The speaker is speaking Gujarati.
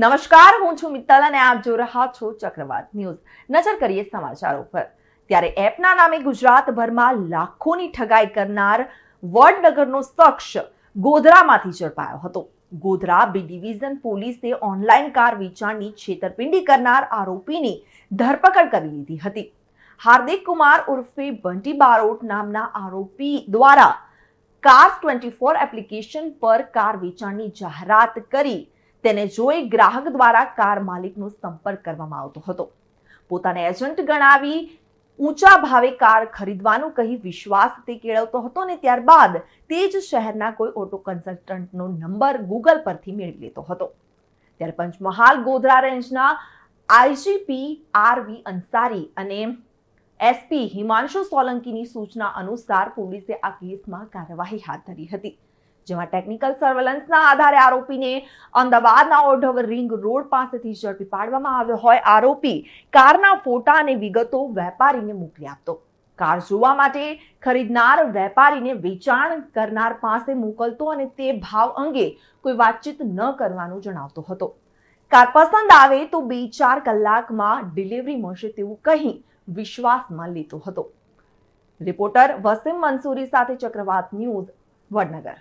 નમસ્કાર, હું છું મિત્તલ અને આપ જો રહ્યા છો ચક્રવાત ન્યૂઝ. નજર કરીએ સમાચારો પર. ત્યારે એપના નામે ગુજરાતભરમાં લાખોની ઠગાઈ કરનાર વડનગરનો શખ્સ ગોધરામાંથી ઝડપાયો હતો. ગોધરા બી ડિવિઝન પોલીસે ઓનલાઈન કાર વેચાણની છેતરપિંડી કરનાર આરોપીની ધરપકડ કરી લીધી હતી. હાર્દિક કુમાર ઉર્ફે બંટી બારોટ નામના આરોપી દ્વારા કાર્સ ટ્વેન્ટી ફોર એપ્લિકેશન પર કાર વેચાણની જાહેરાત કરી તેને જોઈ ગ્રાહક દ્વારા કાર માલિકનો સંપર્ક કરવામાં આવતો હતો. પોતાને એજન્ટ ગણાવી ઊંચા ભાવે કાર ખરીદવાનું કહી વિશ્વાસ તે કેળવતો હતો અને ત્યારબાદ તે જ શહેરના કોઈ ઓટો કન્સલ્ટન્ટનો નંબર ગૂગલ પરથી મેળવી લેતો હતો. ત્યારે પંચમહાલ ગોધરા રેન્જના આઈજીપી આરવી અંસારી અને એસપી હિમાંશુ સોલંકીની સૂચના અનુસાર પોલીસે આ કેસમાં કાર્યવાહી હાથ ધરી હતી. જેમાં ટેકનિકલ સર્વેલન્સના આધારે આરોપીને અમદાવાદના ઓઢવ રિંગ રોડ પાસેથી ઝડપી પાડવામાં આવ્યો હોય. આરોપી કારના ફોટા અને વિગતો વેપારીને મોકલી આપતો. કાર જોવા માટે ખરીદનાર વેપારીને વેચાણ કરનાર પાસે મોકલતો અને તે ભાવ અંગે કોઈ વાતચીત ન કરવાનું જણાવતો હતો. કાર પસંદ આવે તો બે ચાર કલાકમાં ડિલિવરી મળશે તેવું કહી વિશ્વાસમાં લેતો હતો. રિપોર્ટર વસીમ મંસૂરી સાથે ચક્રવાત ન્યૂઝ વડનગર.